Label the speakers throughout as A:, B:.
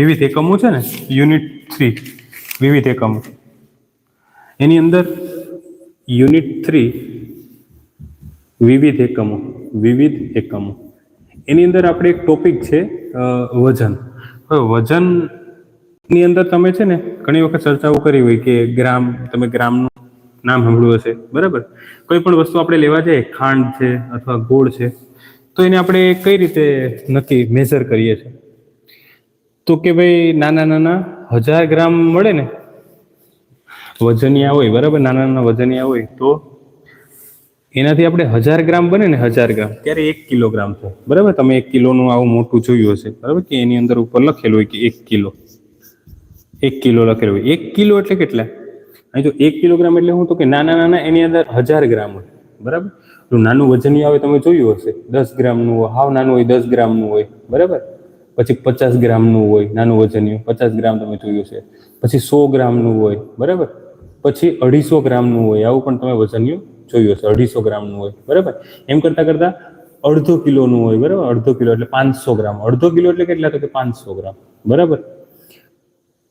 A: વિવિધ એકમો છે ને, યુનિટ થ્રી, વિવિધ એકમો. એની અંદર યુનિટ થ્રી, વિવિધ એકમો વિવિધ એકમો. એની અંદર આપણે એક ટોપિક છે વજન. હવે વજનની અંદર તમે છે ને, ઘણી વખત ચર્ચાઓ કરી હોય કે ગ્રામ, તમે ગ્રામનું નામ સાંભળ્યું હશે, બરાબર? કોઈ પણ વસ્તુ આપણે લેવા જઈએ, ખાંડ છે અથવા ગોળ છે, તો એને આપણે કઈ રીતે નક્કી મેઝર કરીએ છીએ? તો કે ભાઈ નાના નાના હજાર ગ્રામ મળે ને, વજનિયા હોય, બરાબર? નાના નાના વજનિયા હોય તો એનાથી આપણે હજાર ગ્રામ બને ને હજાર ગ્રામ. ત્યારે એક કિલોગ્રામ થાય. બરાબર? તમે એક કિલોનું આવું મોટું જોયું હશે. બરાબર? કે એની અંદર ઉપર લખેલું હોય કે એક કિલો. એક કિલો લખેલું હોય. એક કિલો એટલે કેટલા? અહીં જો એક કિલોગ્રામ એટલે શું તો કે નાના નાના એની અંદર હજાર ગ્રામ હોય. બરાબર? નાનું વજનિયા હોય, તમે જોયું હશે. દસ ગ્રામનું હોય. હાવ નાનું હોય, દસ ગ્રામનું હોય. બરાબર? પછી પચાસ ગ્રામનું હોય, નાનું વજનિયું પચાસ ગ્રામ તમે જોયું છે. પછી સો ગ્રામનું હોય, બરાબર? પછી અઢીસો ગ્રામનું હોય, આવું પણ તમે વજનિયું જોયું હશે, અઢીસો ગ્રામનું હોય, બરાબર? એમ કરતાં કરતાં અડધો કિલોનું હોય, બરાબર? અડધો કિલો એટલે પાંચસો ગ્રામ. અડધો કિલો એટલે કેટલા તો કે પાંચસો ગ્રામ, બરાબર?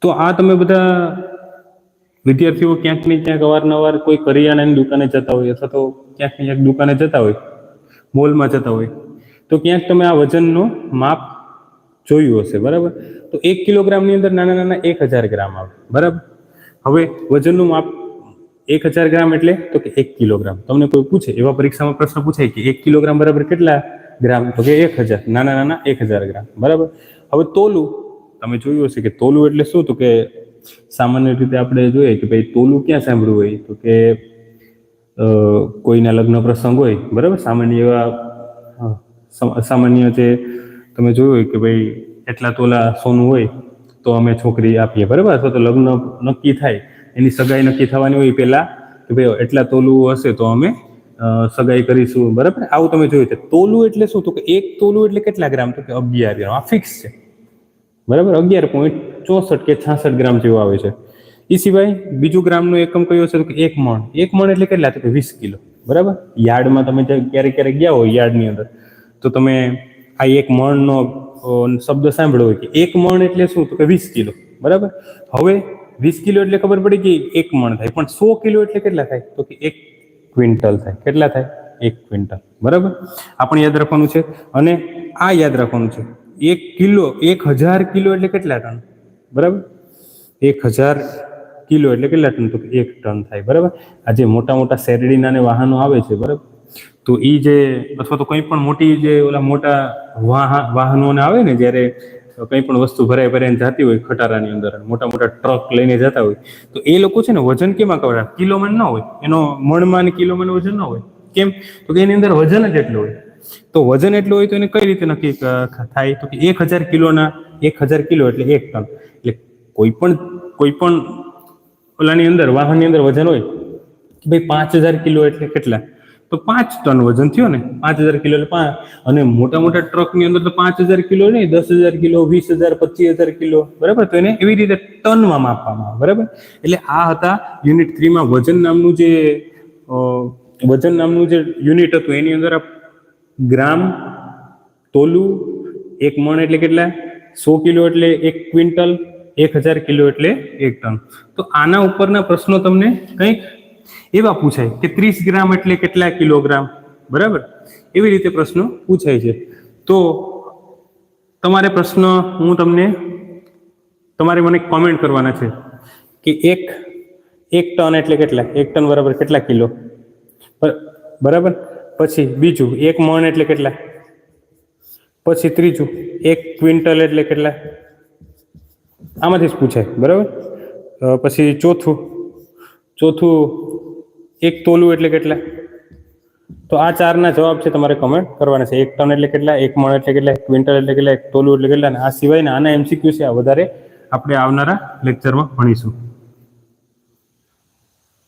A: તો આ તમે બધા વિદ્યાર્થીઓ ક્યાંક ને ક્યાંક અવારનવાર કોઈ કરિયાણાની દુકાને જતા હોય અથવા તો ક્યાંક ને ક્યાંક દુકાને જતા હોય, મોલમાં જતા હોય, તો ક્યાંક તમે આ વજનનો માપ જોયું હશે, બરાબર? તો એક કિલોગ્રામની અંદર નાના નાના એક હજાર ગ્રામ આવે, બરાબર? હવે વજનનું માપ એક હજાર ગ્રામ એટલે તો કે એક કિલોગ્રામ. તમને કોઈ પૂછે, એવા પરીક્ષામાં પ્રશ્ન પૂછાય કે એક કિલોગ્રામ બરાબર કેટલા ગ્રામ? તો કે એક હજાર, નાના નાના એક હજાર ગ્રામ, બરાબર? હવે તોલું, તમે જોયું હશે કે તોલું એટલે શું? તો કે સામાન્ય રીતે આપણે જોઈએ કે ભાઈ તોલું ક્યાં સાંભળ્યું હોય? તો કે કોઈના લગ્ન પ્રસંગ હોય, બરાબર? સામાન્ય એવા સામાન્ય જે તમે જોયું કે ભાઈ એટલા તોલા સોનું હોય, તો અમે છોકરી આપીએ, બરાબર? અથવા તો લગ્ન નક્કી થાય, એની સગાઈ નક્કી થવાની હોય પહેલાં, કે ભાઈ એટલા તોલું હશે તો અમે સગાઈ કરીશું, બરાબર? આવું તમે જોયું છે. તોલું એટલે શું? તો કે એક તોલું એટલે કેટલા ગ્રામ? તો કે અગિયાર ગ્રામ. આ ફિક્સ છે. બરાબર? અગિયાર પોઈન્ટ ચોસઠ કે છાસઠ ગ્રામ જેવું આવે છે. એ સિવાય બીજું ગ્રામનો એકમ કયો છે? તો કે એક મણ. એક મણ એટલે કેટલા? તો કે વીસ કિલો. બરાબર? યાર્ડમાં તમે ક્યારેક ક્યારેક ગયા હોય, યાર્ડની અંદર, તો તમે આ એક મણનો શબ્દ સાંભળ્યો હોય કે એક મણ એટલે શું? તો કે વીસ કિલો. બરાબર? હવે વીસ કિલો એટલે ખબર પડી કે એક મણ થાય. પણ સો કિલો એટલે કેટલા થાય? તો કે એક ક્વિન્ટલ થાય. કેટલા થાય? એક ક્વિન્ટલ. બરાબર? આપણે યાદ રાખવાનું છે. અને આ યાદ રાખવાનું છે. એક કિલો, એક હજાર કિલો એટલે કેટલા ટન? બરાબર? એક હજાર કિલો એટલે કેટલા ટન? તો એક ટન થાય. બરાબર? આ જે મોટા મોટા શેરડીના વાહનો આવે છે, બરાબર? તો એ જે, અથવા તો કંઈ પણ મોટી જે ઓલા મોટા વાહન વાહનોને આવે ને જ્યારે કંઈ પણ વસ્તુ ભરાઈ ભરાઈને જતી હોય ખટારાની અંદર, મોટા મોટા ટ્રક લઈને જતા હોય, તો એ લોકો છે ને વજન કેમાં કરે કિલોમાં ન હોય. એનો મણમાં ને કિલોમાં વજન ન હોય. કેમ? તો કે એની અંદર વજન જ એટલું હોય. તો વજન એટલું હોય તો એને કઈ રીતે નક્કી થાય? તો કે એક હજાર કિલોના, એક હજાર કિલો એટલે એક ટન. એટલે કોઈ પણ કોઈ પણ ઓલાની અંદર, વાહનની અંદર વજન હોય કે ભાઈ પાંચ હજાર કિલો એટલે કેટલા? તો પાંચ ટન વજન થયો ને? પાંચ હજાર કિલો એટલે પાંચ. અને મોટા મોટા ટ્રકની અંદર તો પાંચ હજાર કિલો નહીં, દસ હજાર કિલો, વીસ હજાર, પચીસ હજાર કિલો. બરાબર? તો એને એવી રીતે ટનમાં માપવામાં આવે. બરાબર? એટલે આ હતા યુનિટ થ્રીમાં વજન નામનું જે વજન નામનું જે યુનિટ હતું, એની અંદર ગ્રામ, તોલું, એક મણ એટલે કેટલા? સો કિલો એટલે એક ક્વિન્ટલ, એક હજાર કિલો એટલે એક ટન. તો આના ઉપરના પ્રશ્નો તમને કંઈક એવા પૂછાય કે ત્રીસ ગ્રામ એટલે કેટલા કિલોગ્રામ? બરાબર? એવી રીતે પ્રશ્નો પૂછાય છે. તો તમારે પ્રશ્ન હું તમને, તમારે મને કોમેન્ટ કરવાના છે કે એક એક ટન એટલે કેટલા? એક ટન બરાબર કેટલા કિલો? બરાબર? પછી બીજું, એક મણ એટલે કેટલા? પછી ત્રીજું, એક ક્વિન્ટલ એટલે કેટલા? આમાંથી જ પૂછાય, બરાબર? પછી ચોથું ચોથું એક તોલું એટલે કેટલા? તો આ ચારના જવાબ છે તમારે કમેન્ટ કરવાના છે. એક ટન એટલે કેટલા? એક મણ એટલે કેટલા? એક ક્વિન્ટલ એટલે કેટલા? એક તોલું એટલે કેટલા? આ સિવાયના આના એમસીક્યુ છે આ વધારે આપણે આવનારા લેક્ચરમાં ભણીશું.